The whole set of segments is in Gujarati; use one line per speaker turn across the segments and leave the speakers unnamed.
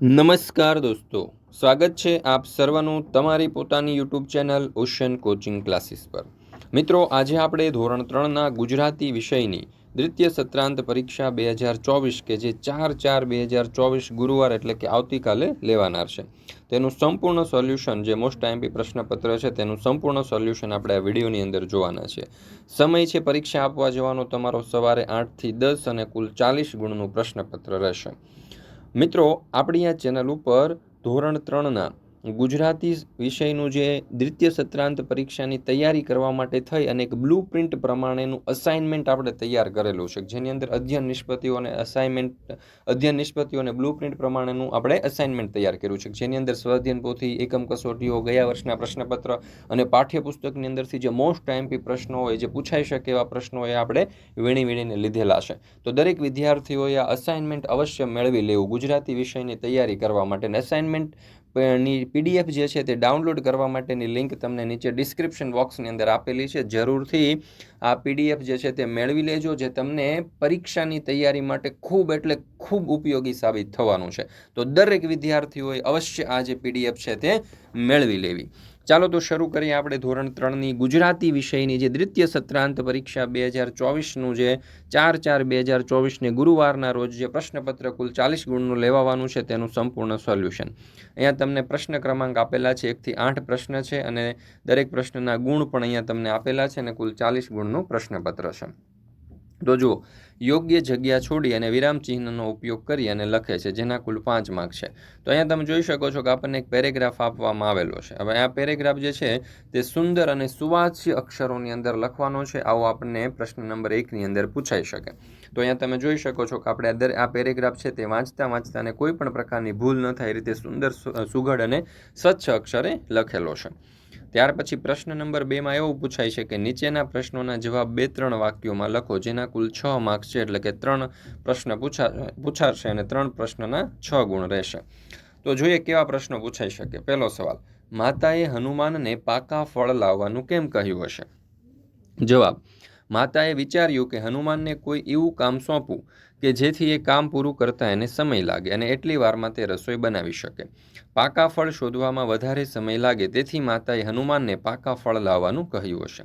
નમસ્કાર દોસ્તો, સ્વાગત છે આપ સર્વનું તમારી પોતાની YouTube channel ocean coaching classes પર. મિત્રો, આજે આપણે ધોરણ ત્રણના ગુજરાતી વિષયની દ્વિતીય સત્રાંત પરીક્ષા બે હજાર ચોવીસ કે જે ચાર ચાર બે હજાર ચોવીસ ગુરુવાર એટલે કે આવતીકાલે લેવાનાર છે. તેનું સંપૂર્ણ સોલ્યુશન જે મોસ્ટ આઈમ્પી પ્રશ્નપત્ર છે, તેનું સંપૂર્ણ સોલ્યુશન આપણે આ વિડીયોની અંદર જોવાના છે. સમય છે પરીક્ષા આપવા જવાનો તમારો સવારે આઠથી દસ અને કુલ ચાલીસ ગુણનું પ્રશ્નપત્ર રહેશે. મિત્રો આપણી આ ચેનલ ઉપર ધોરણ ત્રણના ગુજરાતી વિષયનું જે દ્વિતીય સત્રાંત પરીક્ષાની તૈયારી કરવા માટે થઈ અને એક બ્લુ પ્રિન્ટ પ્રમાણેનું અસાઇનમેન્ટ આપણે તૈયાર કરેલું છે, જેની અંદર અધ્યયન નિષ્પતિઓ અને અસાઇનમેન્ટ અધ્યયન નિષ્પતિઓ અને બ્લુ પ્રિન્ટ પ્રમાણેનું આપણે અસાઇનમેન્ટ તૈયાર કર્યું છે. જેની અંદર સ્વાધ્યન પોથી એકમ કસોટીઓ, ગયા વર્ષના પ્રશ્નપત્ર અને પાઠ્યપુસ્તકની અંદરથી જે મોસ્ટ ટાઈમપી પ્રશ્નો હોય, જે પૂછાઈ શકે એવા પ્રશ્નો એ આપણે વીણી વીણીને લીધેલા છે. તો દરેક વિદ્યાર્થીઓએ આ અસાઇનમેન્ટ અવશ્ય મેળવી લેવું. ગુજરાતી વિષયની તૈયારી કરવા માટે અસાઇનમેન્ટ ની પીડીએફ જે છે તે ડાઉનલોડ કરવા માટેની લિંક તમને નીચે ડિસ્ક્રિપ્શન બોક્સની અંદર આપેલી છે. જરૂરથી આ પીડીએફ જે છે તે મેળવી લેજો, જે તમને પરીક્ષાની તૈયારી માટે ખૂબ એટલે ખૂબ ઉપયોગી સાબિત થવાનું છે. તો દરેક વિદ્યાર્થીઓએ અવશ્ય આ જે પીડીએફ છે તે મેળવી લેવી. ચાલો તો શરૂ કરીએ આપણે ધોરણ ત્રણની ગુજરાતી વિષયની જે દ્વિતીય સત્રાંત પરીક્ષા બે હજાર ચોવીસનું જે ચાર ચાર બે હજાર ચોવીસને ગુરુવારના રોજ જે પ્રશ્નપત્ર કુલ ચાલીસ ગુણનું લેવાવાનું છે તેનું સંપૂર્ણ સોલ્યુશન. અહીંયા તમને પ્રશ્ન ક્રમાંક આપેલા છે, એકથી આઠ પ્રશ્ન છે અને દરેક પ્રશ્નના ગુણ પણ અહીંયા તમને આપેલા છે અને કુલ ચાલીસ ગુણનું પ્રશ્નપત્ર છે. તો જુઓ યોગ્ય જગ્યા છોડી અને વિરામ ચિહ્નનો ઉપયોગ કરી અને લખે છે, જેના કુલ પાંચ માર્ક છે. તો અહીંયા તમે જોઈ શકો છો કે આપણને એક પેરેગ્રાફ આપવામાં આવેલો છે. હવે આ પેરેગ્રાફ જે છે, તે સુંદર અને સુવાચ્ય અક્ષરોની અંદર લખવાનો છે. આવો આપણને પ્રશ્ન નંબર એકની અંદર પૂછાઈ શકે. તો અહીંયા તમે જોઈ શકો છો કે આપણે અંદર આ પેરેગ્રાફ છે તે વાંચતા વાંચતા અને કોઈ પણ પ્રકારની ભૂલ ન થાય, એ રીતે સુંદર સુઘડ અને સ્વચ્છ અક્ષરે લખેલો છે. ત્યાર પછી પ્રશ્ન નંબર બેમાં એવું પૂછાય છે કે નીચેના પ્રશ્નોના જવાબ બે ત્રણ વાક્યોમાં લખો, જેના કુલ છ માર્ક્સ છે, એટલે કે ત્રણ પ્રશ્ન પૂછા, પૂછાશે અને ત્રણ પ્રશ્નના છ ગુણ રહેશે. તો જોઈએ કેવા પ્રશ્નો પૂછાઈ શકે. પહેલો સવાલ, માતાએ હનુમાનને પાકા ફળ લાવવાનું કેમ કહ્યું હશે? જવાબ માતાએ વિચાર્યું કે હનુમાનને કોઈ એવું કામ સોંપવું કે જેથી એ કામ પૂરું કરતાં એને સમય લાગે અને એટલી વારમાં તે રસોઈ બનાવી શકે. પાકા ફળ શોધવામાં વધારે સમય લાગે તેથી માતાએ હનુમાનને પાકા ફળ લાવવાનું કહ્યું હશે.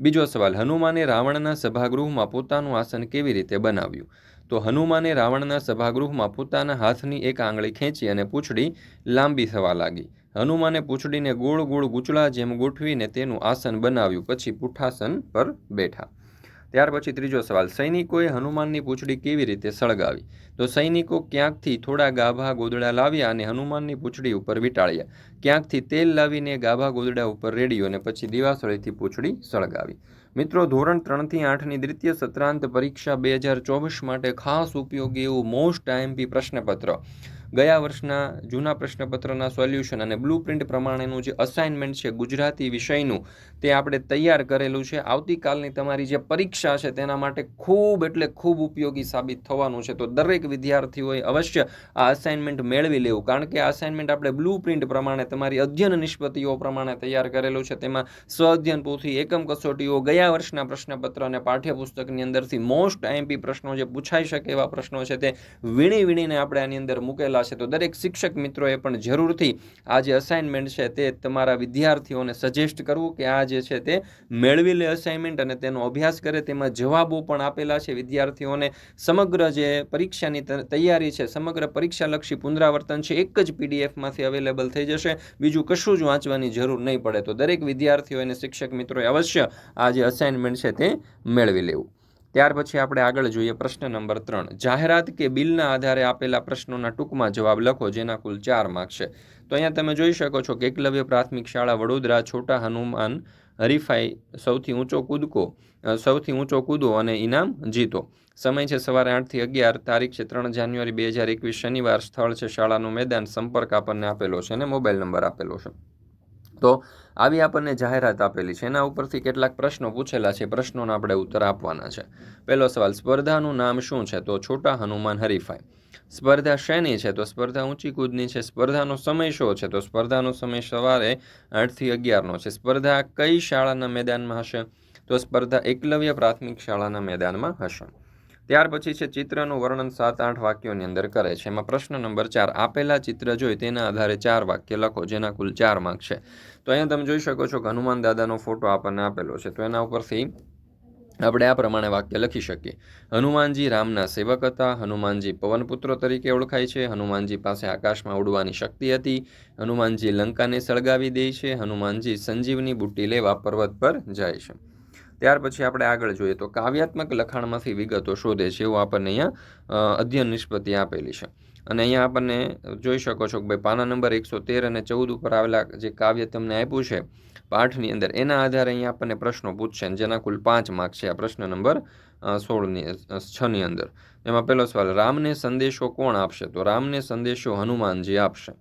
બીજો સવાલ, હનુમાને રાવણના સભાગૃહમાં પોતાનું આસન કેવી રીતે બનાવ્યું? તો હનુમાને રાવણના સભાગૃહમાં પોતાના હાથની એક આંગળી ખેંચી અને પૂંછડી લાંબી થવા લાગી. હનુમાને પૂંછડીને ગોળ ગોળ ગૂંચળા જેમ ગોઠવીને તેનું આસન બનાવ્યું, પછી પુઠાસન પર બેઠા. ત્યાર પછી ત્રીજો સવાલ, સૈનિકોએ હનુમાનની પૂંછડી કેવી રીતે સળગાવી? તો સૈનિકો ક્યાંકથી થોડા ગાભા ગોદડા લાવ્યા અને હનુમાનની પૂંછડી ઉપર વીંટાળ્યા. ક્યાંકથી તેલ લાવીને ગાભા ગોદડા ઉપર રેડ્યો અને પછી દિવાસળીથી પૂંછડી સળગાવી. મિત્રો, ધોરણ ત્રણથી આઠની દ્વિતીય સત્રાંત પરીક્ષા બે હજાર ચોવીસ માટે ખાસ ઉપયોગી એવું મોસ્ટ આઈએમપી પ્રશ્નપત્ર. ગયા વર્ષના જૂના પ્રશ્નપત્રના સોલ્યુશન અને બ્લુ પ્રિન્ટ પ્રમાણેનું જે અસાઇનમેન્ટ છે ગુજરાતી વિષયનું તે આપણે તૈયાર કરેલું છે. આવતીકાલની તમારી જે પરીક્ષા છે તેના માટે ખૂબ એટલે ખૂબ ઉપયોગી સાબિત થવાનું છે. તો દરેક વિદ્યાર્થીઓએ અવશ્ય આ અસાઇનમેન્ટ મેળવી લેવું. કારણ કે આ અસાઇનમેન્ટ આપણે બ્લુ પ્રિન્ટ પ્રમાણે તમારી અધ્યયન નિષ્પતિઓ પ્રમાણે તૈયાર કરેલું છે. તેમાં સ્વ અધ્યયન પોથી એકમ કસોટીઓ, ગયા વર્ષના પ્રશ્નપત્ર અને પાઠ્યપુસ્તકની અંદરથી મોસ્ટ આઈએમપી પ્રશ્નો જે પૂછાઈ શકે એવા પ્રશ્નો છે તે વીણી વીણીને આપણે આની અંદર મૂકેલા છે. તો દરેક શિક્ષક મિત્રોએ પણ જરૂરથી આ જે અસાઇનમેન્ટ છે તે તમારા વિદ્યાર્થીઓને સજેસ્ટ કરવું કે આ જે છે તે મેળવી લે અસાઇનમેન્ટ અને તેનો અભ્યાસ કરે, તેમાં જવાબો પણ આપેલા છે વિદ્યાર્થીઓને. સમગ્ર જે પરીક્ષાની તૈયારી છે, સમગ્ર પરીક્ષાલક્ષી પુનરાવર્તન છે, એક જ પીડીએફમાંથી અવેલેબલ થઈ જશે. બીજું કશું જ વાંચવાની જરૂર નહીં પડે. તો દરેક વિદ્યાર્થીઓ અને શિક્ષક મિત્રોએ અવશ્ય આ જે અસાઇનમેન્ટ છે તે મેળવી લેવું. ત્યાર પછી આપણે આગળ જોઈએ પ્રશ્ન નંબર ત્રણ. જાહેરાત કે બિલના આધારે આપેલા પ્રશ્નોના ટૂંકમાં જવાબ લખો, જેના કુલ ચાર માર્ક છે. તો અહીંયા તમે જોઈ શકો છો કે એકલવ્ય પ્રાથમિક શાળા, વડોદરા, છોટા હનુમાન, હરીફાઈ, સૌથી ઊંચો કૂદકો સૌથી ઊંચો કૂદો અને ઇનામ જીતો. સમય છે સવારે આઠથી અગિયાર, તારીખ છે ત્રણ જાન્યુઆરી, બે હજાર એકવીસ, શનિવાર સ્થળ છે શાળાનું મેદાન, સંપર્ક આપણને આપેલો છે અને મોબાઈલ નંબર આપેલો છે. તો આવી આપણને જાહેરાત આપેલી છે. એના ઉપરથી કેટલાક પ્રશ્નો પૂછેલા છે. પ્રશ્નોના આપણે ઉત્તર આપવાના છે. પહેલો સવાલ, સ્પર્ધાનું નામ શું છે? તો છોટા હનુમાન હરીફાઈ. સ્પર્ધા શેની છે? તો સ્પર્ધા ઊંચી કૂદની છે. સ્પર્ધાનો સમય શું છે? તો સ્પર્ધાનો સમય સવારે આઠથી અગિયારનો છે. સ્પર્ધા કઈ શાળાના મેદાનમાં હશે? તો સ્પર્ધા એકલવ્ય પ્રાથમિક શાળાના મેદાનમાં હશે. ત્યાર પછી છે ચિત્રનું વર્ણન સાત, આઠ વાક્યોની અંદર કરે છે. એમાં પ્રશ્ન નંબર ચાર, આપેલા ચિત્ર જોઈ તેના આધારે ચાર વાક્ય લખો, જેના કુલ ચાર માર્ક છે. તો અહીંયા તમે જોઈ શકો છો કે હનુમાન દાદાનો ફોટો આપણને આપેલો છે. તો એના ઉપરથી આપણે આ પ્રમાણે વાક્ય લખી શકીએ. હનુમાનજી રામના સેવક હતા. હનુમાનજી પવનપુત્ર તરીકે ઓળખાય છે. હનુમાનજી પાસે આકાશમાં ઉડવાની શક્તિ હતી. હનુમાનજી લંકાને સળગાવી દે છે. હનુમાનજી સંજીવની બુટ્ટી લેવા પર્વત પર જાય છે. ત્યાર પછી આપણે આગળ જોઈએ તો કાવ્યાત્મક લખાણમાંથી વિગતો શોધે છે એવું આપણને અહીંયા અધ્યયન નિષ્પત્તિ આપેલી છે. અને અહીંયા આપણને જોઈ શકો છો કે ભાઈ પાના નંબર એકસો તેર અને ચૌદ ઉપર આવેલા જે કાવ્ય તમને આપ્યું છે, પાઠની અંદર એના આધારે અહીંયા આપણને પ્રશ્નો પૂછશે જેના કુલ પાંચ માર્ક છે આ પ્રશ્ન નંબર સોળની છની અંદર. એમાં પહેલો સવાલ, રામને સંદેશો કોણ આપશે? તો રામને સંદેશો હનુમાનજી આપશે.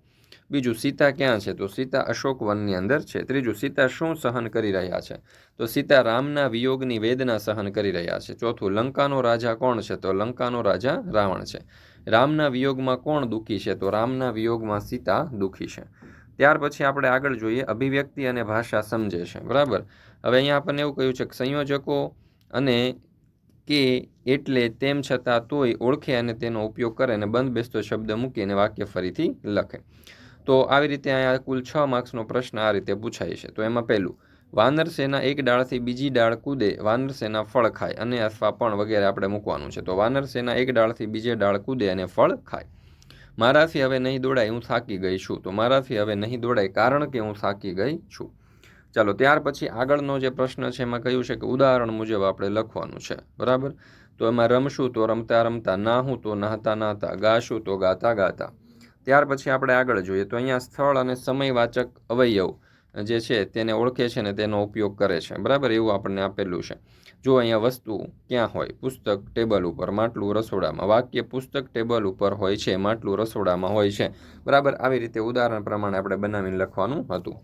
બીજું સીતા ક્યાં છે? તો સીતા અશોક વનની અંદર છે. ત્રીજું, સીતા શું સહન કરી રહ્યા છે? તો સીતા રામના વિયોગની વેદના સહન કરી રહ્યા છે. ચોથું, લંકાનો રાજા કોણ છે? તો લંકાનો રાજા રાવણ છે. રામના વિયોગમાં કોણ દુઃખી છે? તો રામના વિયોગમાં સીતા દુઃખી છે. ત્યાર પછી આપણે આગળ જોઈએ, અભિવ્યક્તિ અને ભાષા સમજે છે. બરાબર? હવે અહીંયા આપણને એવું કહ્યું છે કે સંયોજકો અને કે એટલે તેમ છતાં તોય ઓળખે અને તેનો ઉપયોગ કરે અને બંધ બેસતો શબ્દ મૂકીને વાક્ય ફરીથી લખે. તો આવી રીતે અહીંયા કુલ છ માર્ક્સનો પ્રશ્ન આ રીતે પૂછાય છે. તો એમાં પહેલું, વાનર સેના એક ડાળથી બીજી ડાળ કૂદે, વાનર સેના ફળ ખાય અને અથવા પણ વગેરે આપણે મૂકવાનું છે. તો વાનર સેના એક ડાળથી બીજે ડાળ કૂદે અને ફળ ખાય. મારાથી હવે નહીં દોડાય, હું થાકી ગઈ છું. તો મારાથી હવે નહીં દોડાય કારણ કે હું થાકી ગઈ છું. ચાલો, ત્યાર પછી આગળનો જે પ્રશ્ન છે એમાં કહ્યું છે કે ઉદાહરણ મુજબ આપણે લખવાનું છે. બરાબર? તો એમાં રમશું તો રમતા રમતા, નાહું તો નહાતા નાહતા, ગાશું તો ગાતા ગાતા. ત્યાર પછી આપણે આગળ જોઈએ તો અહીંયા સ્થળ અને સમયવાચક અવયવ જે છે તેને ઓળખે છે ને તેનો ઉપયોગ કરે છે. બરાબર? એવું આપણને આપેલું છે. જો અહીંયા વસ્તુ ક્યાં હોય? પુસ્તક ટેબલ ઉપર, માટલું રસોડામાં. વાક્ય પુસ્તક ટેબલ ઉપર હોય છે, માટલું રસોડામાં હોય છે. બરાબર? આવી રીતે ઉદાહરણ પ્રમાણે આપણે બનાવીને લખવાનું હતું.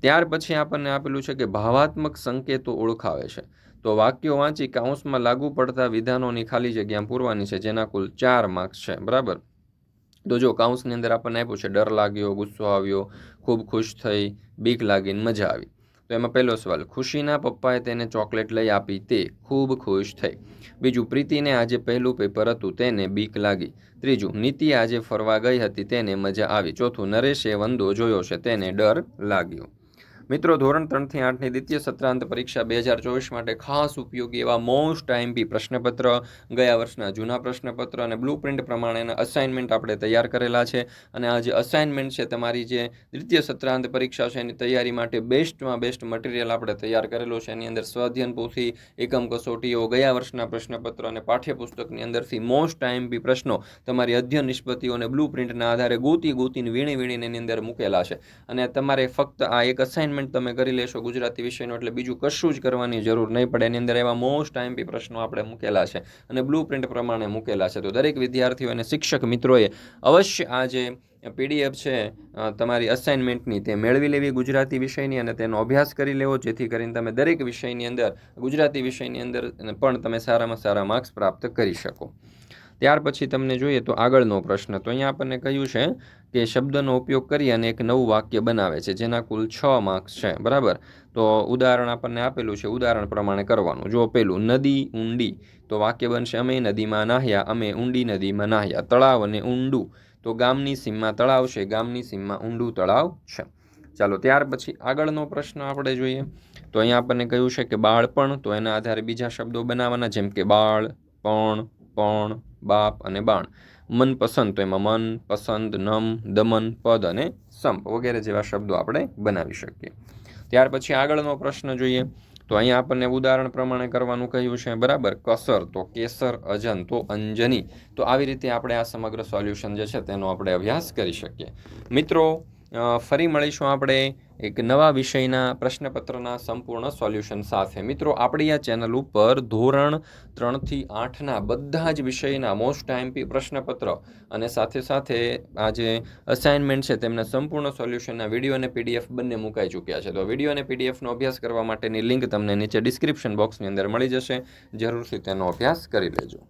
ત્યાર પછી આપણને આપેલું છે કે ભાવાત્મક સંકેતો ઓળખાવે છે. તો વાક્યો વાંચી કાઉન્સમાં લાગુ પડતા વિધાનોની ખાલી જગ્યા પૂરવાની છે, જેના કુલ ચાર માર્ક્સ છે. બરાબર? તો જો કાઉન્સની અંદર આપણને આપ્યું છે, ડર લાગ્યો, ગુસ્સો આવ્યો, ખૂબ ખુશ થઈ, બીક લાગીને મજા આવી. તો એમાં પહેલો સવાલ, ખુશીના પપ્પાએ તેને ચોકલેટ લઈ આપી તે ખૂબ ખુશ થઈ. બીજું, પ્રીતિને આજે પહેલું પેપર હતું, તેને બીક લાગી. ત્રીજું, નીતિ આજે ફરવા ગઈ હતી, તેને મજા આવી. ચોથું, નરેશે વંદો જોયો છે, તેને ડર લાગ્યો. મિત્રો, ધોરણ ત્રણથી આઠની દ્વિતીય સત્રાંત પરીક્ષા બે હજાર ચોવીસ માટે ખાસ ઉપયોગી એવા મોસ્ટ ટાઈમપી પ્રશ્નપત્ર. ગયા વર્ષના જૂના પ્રશ્નપત્ર અને બ્લુ પ્રિન્ટ પ્રમાણેના અસાઇનમેન્ટ આપણે તૈયાર કરેલા છે. અને આ જે અસાઇનમેન્ટ છે, તમારી જે દ્વિતીય સત્રાંત પરીક્ષા છે, એની તૈયારી માટે બેસ્ટમાં બેસ્ટ મટીરિયલ આપણે તૈયાર કરેલો છે. એની અંદર સ્વાધ્યન પોથી, એકમ કસોટીઓ, ગયા વર્ષના પ્રશ્નપત્ર અને પાઠ્યપુસ્તકની અંદરથી મોસ્ટ ટાઈમપી પ્રશ્નો તમારી અધ્યયન નિષ્પત્તિઓ અને બ્લુ પ્રિન્ટના આધારે ગોતી ગોતીને વીણી વીણીને એની અંદર મૂકેલા છે. અને તમારે ફક્ત આ એક અસાઇનમેન્ટ અસાઇનમેન્ટ તમે કરી લેશો ગુજરાતી વિષયનો, એટલે બીજું કશું જ કરવાની જરૂર નહીં પડે. એની અંદર એવા મોસ્ટ ટાઈમપી પ્રશ્નો આપણે મૂકેલા છે અને બ્લુ પ્રિન્ટ પ્રમાણે મૂકેલા છે. તો દરેક વિદ્યાર્થીઓ અને શિક્ષક મિત્રોએ અવશ્ય આ જે પીડીએફ છે તમારી અસાઇનમેન્ટની તે મેળવી લેવી ગુજરાતી વિષયની અને તેનો અભ્યાસ કરી લેવો. જેથી કરીને તમે દરેક વિષયની અંદર ગુજરાતી વિષયની અંદર પણ તમે સારામાં સારા માર્ક્સ પ્રાપ્ત કરી શકો. ત્યાર પછી તમને જોઈએ તો આગળનો પ્રશ્ન. તો અહીંયા આપણને કહ્યું છે કે શબ્દનો ઉપયોગ કરી અને એક નવું વાક્ય બનાવે છે, જેના કુલ છ માર્ક્સ છે, બરાબર? તો ઉદાહરણ આપણને આપેલું છે, ઉદાહરણ પ્રમાણે કરવાનું. જો પેલું, નદી, ઊંડી, તો વાક્ય બનશે, અમે નદીમાં નાહ્યા, અમે ઊંડી નદીમાં નાહ્યા. તળાવ અને ઊંડું. તો ગામની સીમમાં તળાવ છે, ગામની સીમમાં ઊંડું તળાવ છે. ચાલો, ત્યાર પછી આગળનો પ્રશ્ન આપણે જોઈએ. તો અહીંયા આપણને કહ્યું છે કે બાળપણ, તો એના આધારે બીજા શબ્દો બનાવવાના, જેમ કે બાળ, પણ પણ, બાપ અને બાણ. મનપસંદ તો એમાં મન, પસંદ, નમ, દમન, પદ અને સંપ વગેરે જેવા શબ્દો આપણે બનાવી શકીએ. ત્યાર પછી આગળનો પ્રશ્ન જોઈએ. તો અહીંયા આપણને ઉદાહરણ પ્રમાણે કરવાનું કહ્યું છે, બરાબર? કસર તો કેસર, અજન તો અંજની. તો આવી રીતે આપણે આ સમગ્ર સોલ્યુશન જે છે તેનો આપણે અભ્યાસ કરી શકીએ. મિત્રો ફરી મળીશું આપણે એક નવા વિષયના પ્રશ્નપત્રના સંપૂર્ણ સોલ્યુશન સાથે. મિત્રો, આપણી આ ચેનલ ઉપર ધોરણ ત્રણથી આઠના બધા જ વિષયના મોસ્ટ ટાઈમપી પ્રશ્નપત્ર અને સાથે સાથે આ જે અસાઇનમેન્ટ છે તેમના સંપૂર્ણ સોલ્યુશનના વીડિયો અને પીડીએફ બંને મુકાઈ ચૂક્યા છે. તો વીડિયો અને પીડીએફનો અભ્યાસ કરવા માટેની લિંક તમને નીચે ડિસ્ક્રિપ્શન બોક્સની અંદર મળી જશે. જરૂરથી તેનો અભ્યાસ કરી લેજો.